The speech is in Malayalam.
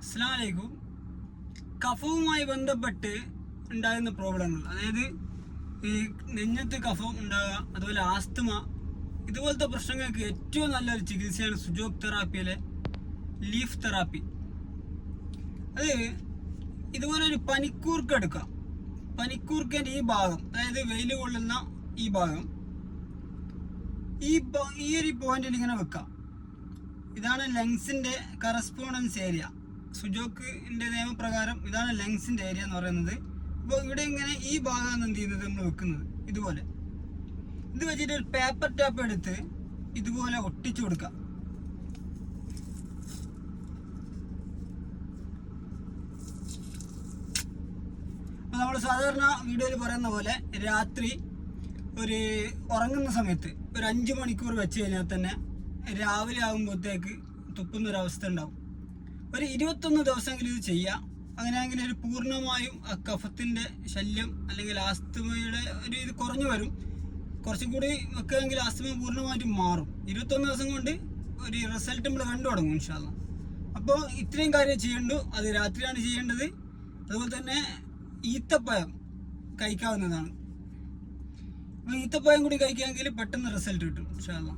അസ്ലാമലൈക്കും കഫവുമായി ബന്ധപ്പെട്ട് ഉണ്ടാകുന്ന പ്രോബ്ലങ്ങൾ. അതായത് ഈ നെഞ്ഞത്ത് കഫം ഉണ്ടാകുക അതുപോലെ ആസ്തമ ഇതുപോലത്തെ പ്രശ്നങ്ങൾക്ക് ഏറ്റവും നല്ലൊരു ചികിത്സയാണ് സുജോക് തെറാപ്പിയിലെ ലീഫ് തെറാപ്പി. അത് ഇതുപോലെ ഒരു പനിക്കൂർക്ക് എടുക്കാം പനിക്കൂർക്കന്റെ ഈ ഭാഗം അതായത് വെയിൽ കൊള്ളുന്ന ഈ ഭാഗം ഈ ഈ ഒരു പോയിന്റിൽ ഇങ്ങനെ വെക്കുക. ഇതാണ് ലങ്സിന്റെ കറസ്പോണ്ടൻസ് ഏരിയ സുജോക്കിന്റെ നിയമപ്രകാരം ഇതാണ് ലങ്സിന്റെ ഏരിയ എന്ന് പറയുന്നത്. അപ്പോൾ ഇവിടെ ഇങ്ങനെ ഈ ഭാഗമാണ് എന്ത് ചെയ്യുന്നത് നമ്മൾ വെക്കുന്നത്. ഇതുപോലെ. ഇത് വെച്ചിട്ട് ഒരു പേപ്പർ ടാപ്പ് എടുത്ത് ഇതുപോലെ ഒട്ടിച്ചു കൊടുക്കാം. അപ്പോൾ നമ്മൾ സാധാരണ വീഡിയോയിൽ പറയുന്ന പോലെ രാത്രി ഒരു ഉറങ്ങുന്ന സമയത്ത് ഒരു അഞ്ച് മണിക്കൂർ വെച്ച് കഴിഞ്ഞാൽ തന്നെ രാവിലെ ആകുമ്പോഴത്തേക്ക് തുപ്പുന്ന ഒരു അവസ്ഥ ഉണ്ടാവും. ഒരു ഇരുപത്തൊന്ന് ദിവസമെങ്കിലും ഇത് ചെയ്യാം. അങ്ങനെയാണെങ്കിൽ ഒരു പൂർണമായും കഫത്തിന്റെ ശല്യം അല്ലെങ്കിൽ ആസ്തമയുടെ ഒരു ഇത് കുറഞ്ഞു വരും. കുറച്ചും കൂടി വെക്കുകയെങ്കിൽ ആസ്തമ പൂർണമായിട്ടും മാറും. ഇരുപത്തൊന്ന് ദിവസം കൊണ്ട് ഒരു റിസൾട്ട് നമ്മൾ കണ്ടു തുടങ്ങും ഇൻഷാല്ല അപ്പോൾ ഇത്രയും കാര്യം ചെയ്യണ്ടു. അത് രാത്രിയാണ് ചെയ്യേണ്ടത്. അതുപോലെ തന്നെ ഈത്തപ്പഴം കഴിക്കാവുന്നതാണ്. അപ്പോൾ ഈത്തപ്പഴം കൂടി കഴിക്കാമെങ്കിൽ പെട്ടെന്ന് റിസൾട്ട് കിട്ടും ഇൻഷാല്ല